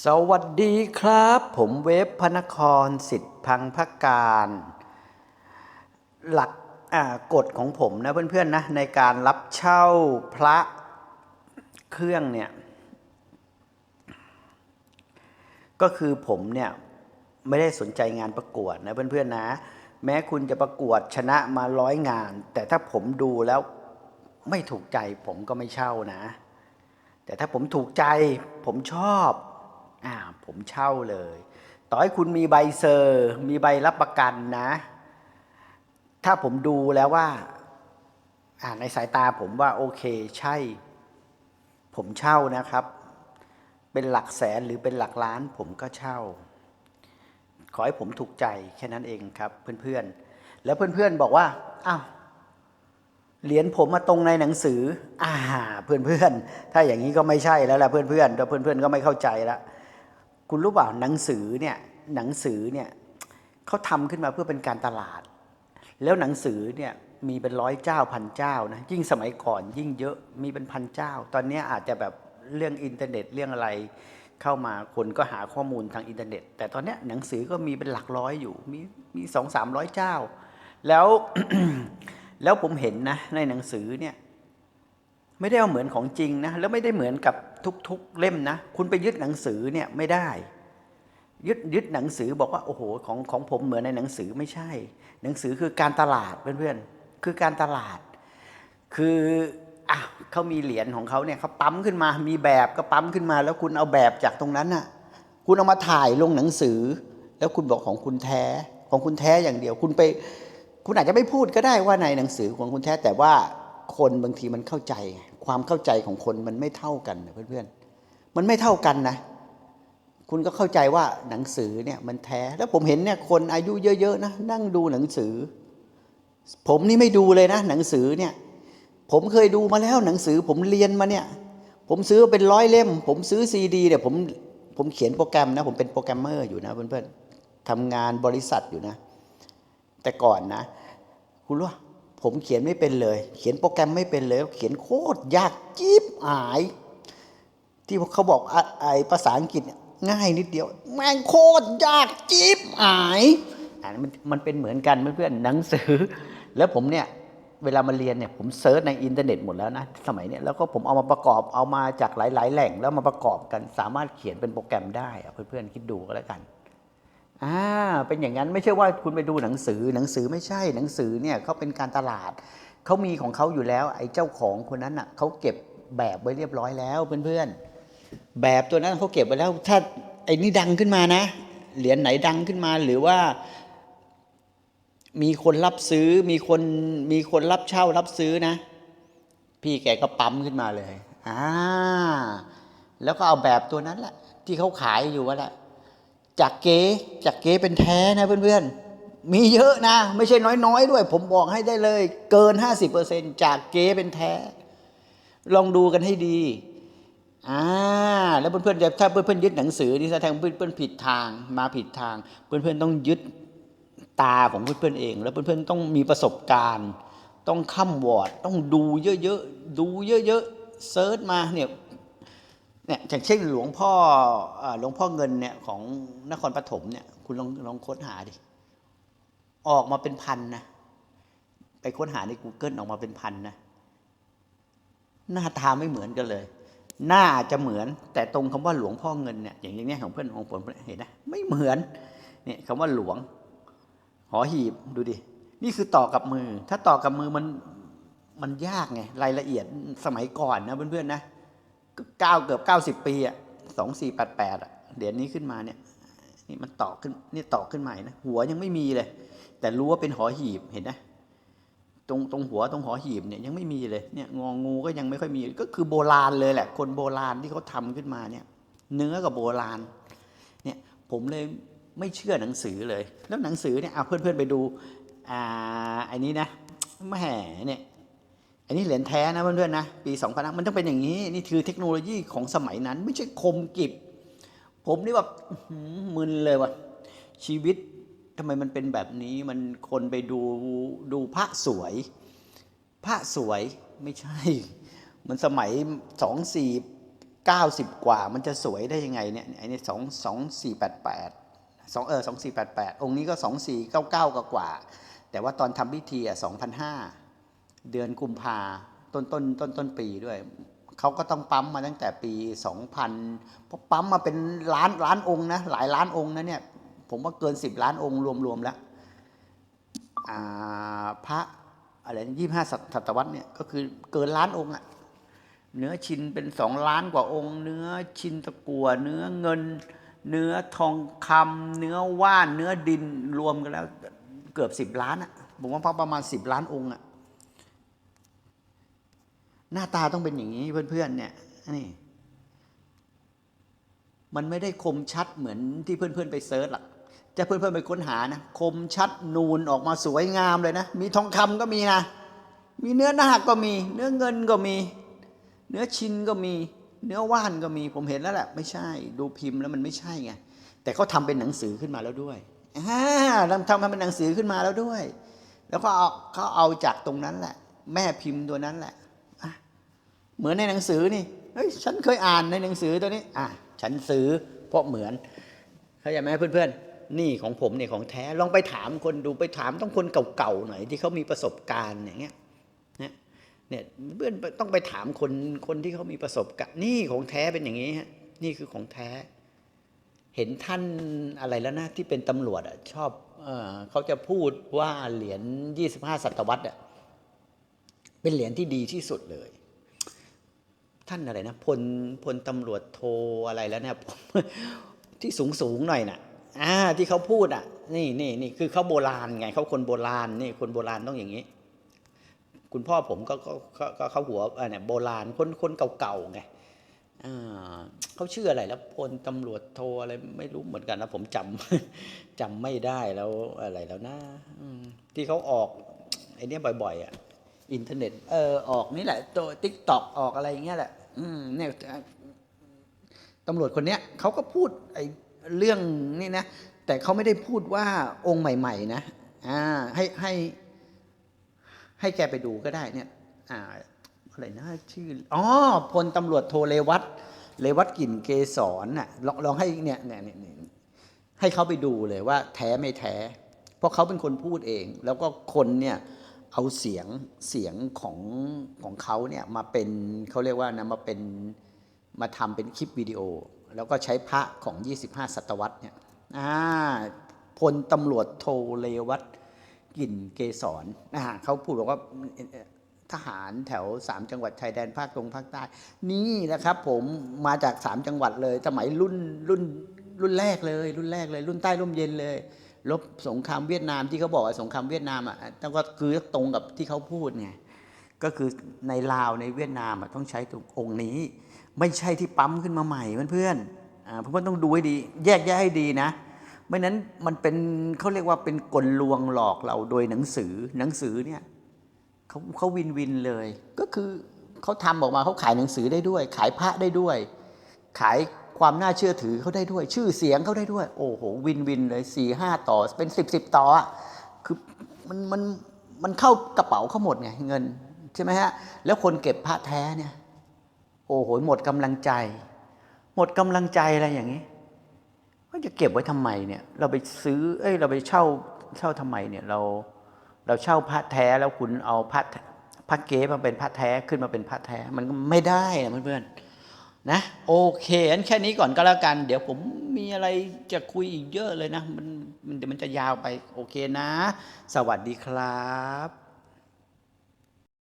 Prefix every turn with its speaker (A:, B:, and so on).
A: สวัสดีครับ ผมเวฟพนครสิทธิพังพการ หลักกฎของผมนะเพื่อนๆนะในการรับเช่าพระเครื่องเนี่ย ก็คือผมเนี่ย ไม่ได้สนใจงานประกวดนะเพื่อนๆนะ แม้คุณจะประกวดชนะมาร้อยงาน แต่ถ้าผมดูแล้วไม่ถูกใจผมก็ไม่เช่านะ แต่ถ้าผมถูกใจผมชอบ อ่าผมเช่าเลย ต่อให้คุณมีใบเซอร์ มีใบรับประกันนะ ถ้าผมดูแล้วว่าอ่าในสายตาผมว่าโอเคใช่ ผมเช่านะครับ เป็นหลักแสนหรือเป็นหลักล้านผมก็เช่า ขอให้ผมถูกใจแค่นั้นเองครับเพื่อนๆ แล้วเพื่อนๆบอกว่าอ้าวเหรียญผมมาตรงในหนังสืออ่าเพื่อนๆ ถ้าอย่างนี้ก็ไม่ใช่แล้วล่ะเพื่อนๆถ้าเพื่อนๆก็ไม่เข้าใจละ คุณรู้เปล่าหนังสือเนี่ยหนังสือเนี่ยเขาทำขึ้นมาเพื่อเป็นการตลาด แล้วหนังสือเนี่ยมีเป็นร้อยเจ้าพันเจ้านะยิ่งสมัยก่อนยิ่งเยอะมีเป็นพันเจ้า ตอนนี้อาจจะแบบเรื่องอินเทอร์เน็ตเรื่องอะไรเข้ามาคนก็หาข้อมูลทางอินเทอร์เน็ต แต่ตอนนี้หนังสือก็มีเป็นหลักร้อยอยู่มีมีสองสามร้อยเจ้า แล้วแล้วผมเห็นนะในหนังสือเนี่ย ไม่ได้เอาเหมือนของจริงนะแล้วไม่ได้เหมือนกับทุกๆเล่มนะ คุณไปยึดหนังสือเนี่ยไม่ได้ ยึดยึดหนังสือบอกว่าโอ้โหของของผมเหมือนในหนังสือไม่ใช่ หนังสือคือการตลาดเพื่อนๆคือการตลาด คืออะเขามีเหรียญของเขาเนี่ยเขาปั๊มขึ้นมา มีแบบก็ปั๊มขึ้นมา แล้วคุณเอาแบบจากตรงนั้นน่ะคุณเอามาถ่ายลงหนังสือ แล้วคุณบอกของคุณแท้ของคุณแท้อย่างเดียว คุณไป คุณอาจจะไม่พูดก็ได้ว่าในหนังสือของคุณแท้แต่ว่าคนบางทีมันเข้าใจ ความเข้าใจของคนมันไม่เท่ากันนะเพื่อนๆ มันไม่เท่ากันนะ คุณก็เข้าใจว่าหนังสือเนี่ยมันแท้ แล้วผมเห็นเนี่ยคนอายุเยอะๆนะนั่งดูหนังสือ ผมนี่ไม่ดูเลยนะ หนังสือเนี่ย ผมเคยดูมาแล้วหนังสือผมเรียนมาเนี่ย ผมซื้อเป็นร้อยเล่ม ผมซื้อซีดีเนี่ยผมผมเขียนโปรแกรมนะ ผมเป็นโปรแกรมเมอร์อยู่นะเพื่อนๆทำงานบริษัทอยู่นะ แต่ก่อนนะ คุณรู้ว่า ผมเขียนไม่เป็นเลย เขียนโปรแกรมไม่เป็นเลย เขียนโคตรยากจี๊บหาย ที่เขาบอกไอภาษาอังกฤษง่ายนิดเดียว แม่งโคตรยากจี๊บหายอ่ามันมันเป็นเหมือนกันเพื่อนๆหนังสือ แล้วผมเนี่ยเวลามาเรียนเนี่ยผมเซิร์ชในอินเทอร์เน็ตหมดแล้วนะสมัยเนี้ยแล้วก็ผมเอามาประกอบเอามาจากหลาย ๆ แหล่งแล้วมาประกอบกันสามารถเขียนเป็นโปรแกรมได้เพื่อนๆคิดดูก็แล้วกัน อ่าเป็นอย่างนั้นไม่ใช่ว่าคุณไปดูหนังสือหนังสือไม่ใช่หนังสือเนี่ยเขาเป็นการตลาดเขามีของเขาอยู่แล้ว ไอ้เจ้าของคนนั้นอะเขาเก็บแบบไว้เรียบร้อยแล้วเพื่อนๆแบบตัวนั้นเขาเก็บไว้แล้ว ถ้าไอ้นี่ดังขึ้นมานะ เหรียญไหนดังขึ้นมาหรือว่า มีคนรับซื้อมีคนมีคนรับเช่ารับซื้อนะ พี่แกก็ปั๊มขึ้นมาเลยอ่าแล้วก็เอาแบบตัวนั้นแหละที่เขาขายอยู่ว่าแหละ จากเก๊จากเก๊เป็นแท้นะเพื่อนๆ มีเยอะนะ ไม่ใช่น้อยๆด้วย ผมบอกให้ได้เลย เกิน 50%จากเก๊เป็นแท้ ลองดูกันให้ดีอ่าแล้วเพื่อนๆถ้าเพื่อนๆยึดหนังสือนี่แสดงเพื่อนๆผิดทางมาผิดทาง เพื่อนๆต้องยึดตาของเพื่อนๆเอง แล้วเพื่อนๆต้องมีประสบการณ์ ต้องค้ำวอร์ดต้องดูเยอะๆดูเยอะๆเซิร์ชมาเนี่ย เนี่ยอย่างเช่นหลวงพ่อหลวงพ่อเงินเนี่ยของนครปฐมเนี่ยคุณลองลองค้นหาดิ ออกมาเป็นพันนะ ไปค้นหาใน Google ออกมาเป็นพันนะ หน้าตาไม่เหมือนกันเลย หน้าจะเหมือน แต่ตรงคำว่าหลวงพ่อเงินเนี่ยอย่างนี้ของเพื่อนของผมเห็นนะไม่เหมือนเนี่ยคำว่าหลวง หอหีบดูดิ นี่คือต่อกับมือ ถ้าต่อกับมือมันมันยากไงรายละเอียดสมัยก่อนนะเพื่อนๆนะ เก้าเกือบเก้าสิบปีอะสองสี่แปดแปดอะเหรียญนี้ขึ้นมาเนี่ย นี่มันต่อขึ้นนี่ต่อขึ้นใหม่นะหัวยังไม่มีเลย แต่รู้ว่าเป็นหอหีบเห็นนะตรงตรงหัวตรงหอหีบเนี่ยยังไม่มีเลยเนี่ยงองูก็ยังไม่ค่อยมีก็คือโบราณเลยแหละ คนโบราณที่เขาทำขึ้นมาเนี่ย เนื้อกับโบราณ เนี่ยผมเลยไม่เชื่อหนังสือเลย แล้วหนังสือเนี่ยเอาเพื่อนๆไปดูอ่าอันนี้นะแหมเนี่ย อันนี้เหรียญแท้นะเพื่อนๆนะปี2 0 0 0มันต้องเป็นอย่างนี้ นี่คือเทคโนโลยีของสมัยนั้น ไม่ใช่คมกิบ ผมนี่แบบหมึนเลยว่ะชีวิตทำไมมันเป็นแบบนี้มันคนไปดูดูพระสวย พระสวยไม่ใช่ มันสมัยสองสี่เก้าสิบกว่า มันจะสวยได้ยังไงเนี่ยไอ้นี่สองสองสี่แปดแปดสองเออสองสี่แปดแปดองค์นี้ก็สองสี่เก้าเก้ากว่า แต่ว่าตอนทำพิธีอะสองพันห้า เดือนกุมภาต้นต้นต้นต้นปีด้วย เขาก็ต้องปั๊มมาตั้งแต่ปีสองพันพอปั๊มมาเป็นล้านล้านองค์นะหลายล้านองค์นะเนี่ยผมว่าเกินสิบล้านองค์รวมๆแล้วพระอะไรยี่ห้าศตวรรษเนี่ยก็คือเกินล้านองค์อะเนื้อชินเป็นสองล้านกว่าองค์ เนื้อชินตะกัวเนื้อเงิน เนื้อทองคำเนื้อว่านเนื้อดินรวมกันแล้ว เกือบสิบล้านอะผมว่าประมาณสิบล้านองค์อะ หน้าตาต้องเป็นอย่างนี้เพื่อนๆเนี่ยนี่มันไม่ได้คมชัดเหมือนที่เพื่อนๆไปเซิร์ชหรอกจะเพื่อนๆไปค้นหานะคมชัดนูนออกมาสวยงามเลยนะ มีทองคำก็มีนะ มีเนื้อนาคก็มี เนื้อเงินก็มี เนื้อชินก็มี เนื้อว่านก็มี ผมเห็นแล้วแหละ ไม่ใช่ ดูพิมพ์แล้วมันไม่ใช่ไง แต่เขาทำเป็นหนังสือขึ้นมาแล้วด้วยอ่าทำทำเป็นหนังสือขึ้นมาแล้วด้วย แล้วก็เอาเขาเอาจากตรงนั้นแหละ แม่พิมพ์ตัวนั้นแหละ เหมือนในหนังสือนี่เฮ้ยฉันเคยอ่านในหนังสือตัวนี้อะฉันซื้อเพราะเหมือนเข้าใจไหมเพื่อนๆ นี่ของผมเนี่ยของแท้ลองไปถามคนดูไปถามต้องคนเก่าๆหน่อยที่เขามีประสบการณ์อย่างเงี้ยเนี่ยเพื่อนต้องไปถามคนคนที่เขามีประสบการณ์นี่ของแท้เป็นอย่างนี้ฮะนี่คือของแท้ เห็นท่านอะไรแล้วนะที่เป็นตำรวจอะชอบเออเขาจะพูดว่าเหรียญยี่สิบห้าศตวรรษอะเป็นเหรียญที่ดีที่สุดเลย ท่านอะไรนะพลพลตำรวจโทอะไรแล้วเนี่ยผมที่สูงสูงหน่อยน่ะอ่าที่เขาพูดอะ นี่นี่นี่คือเขาโบราณไงเขาคนโบราณนี่คนโบราณต้องอย่างนี้ คุณพ่อผมก็ก็ก็เขาหัวอ่าเนี่ยโบราณคนคนเก่าๆไงอ่าเขาชื่ออะไรแล้วพลตำรวจโทอะไรไม่รู้เหมือนกันนะผมจำจำไม่ได้แล้วอะไรแล้วนะที่เขาออกไอ้เนี้ยบ่อยๆอะอินเทอร์เน็ตเออออกนี่แหละตัวทิกตอกออกอะไรอย่างเงี้ยแหละ เนี่ยตำรวจคนเนี้ยเขาก็พูดไอ้เรื่องนี่นะ แต่เขาไม่ได้พูดว่าองค์ใหม่ ๆ นะอ่าให้ให้ให้แกไปดูก็ได้เนี่ยอ่าอะไรนะชื่ออ๋อพลตำรวจโทเลวัตเลวัตกลิ่นเกสรน่ะลองลองให้เนี่ยเนี่ยเนี่ยเนี่ยให้เขาไปดูเลยว่าแท้ไม่แท้ เพราะเขาเป็นคนพูดเอง แล้วก็คนเนี่ย เอาเสียงเสียงของของเขาเนี่ยมาเป็นเขาเรียกว่านะมาเป็นมาทำเป็นคลิปวิดีโอ แล้วก็ใช้พระของ 25 ศตวรรษเนี่ยอ่าพลตำรวจโทเลวัตกลิ่นเกสรอ่าเขาพูดบอกว่าทหารแถว 3 จังหวัดชายแดนภาคตรงภาคใต้ นี่นะครับผมมาจาก 3 จังหวัดเลย สมัยรุ่นรุ่นรุ่นแรกเลย รุ่นแรกเลย รุ่นใต้ร่มเย็นเลย ลบสงครามเวียดนามที่เขาบอกว่าสงครามเวียดนามอะแต่ก็คือตรงกับที่เขาพูดไงก็คือในลาวในเวียดนามอะต้องใช้ตรงองค์นี้ ไม่ใช่ที่ปั๊มขึ้นมาใหม่เพื่อนๆอ่าเพื่อนๆต้องดูให้ดี แยกแยะให้ดีนะ ไม่นั้นมันเป็นเขาเรียกว่าเป็นกลลวงหลอกเราโดยหนังสือหนังสือเนี่ยเขาเขาวินวินเลย ก็คือเขาทำออกมาเขาขายหนังสือได้ด้วย ขายพระได้ด้วย ขาย ความน่าเชื่อถือเขาได้ด้วย ชื่อเสียงเขาได้ด้วย โอ้โหวินวินเลยสี่ห้าต่อเป็นสิบสิบต่ออะคือมันมันมันเข้ากระเป๋าเขาหมดไงเงินใช่ไหมฮะแล้วคนเก็บพระแท้เนี่ยโอ้โหหมดกำลังใจ หมดกำลังใจอะไรอย่างนี้ว่าจะเก็บไว้ทำไมเนี่ยเราไปซื้อเอ้ยเราไปเช่าเช่าทำไมเนี่ยเราเราเช่าพระแท้แล้วคุณเอาพระพระเก๊มาเป็นพระแท้ขึ้นมาเป็นพระแท้มันก็ไม่ได้นะเพื่อนๆ นะโอเคงั้นแค่นี้ก่อนก็แล้วกัน เดี๋ยวผมมีอะไรจะคุยอีกเยอะเลยนะ มันมันเดี๋ยวมันจะยาวไป โอเคนะ สวัสดีครับ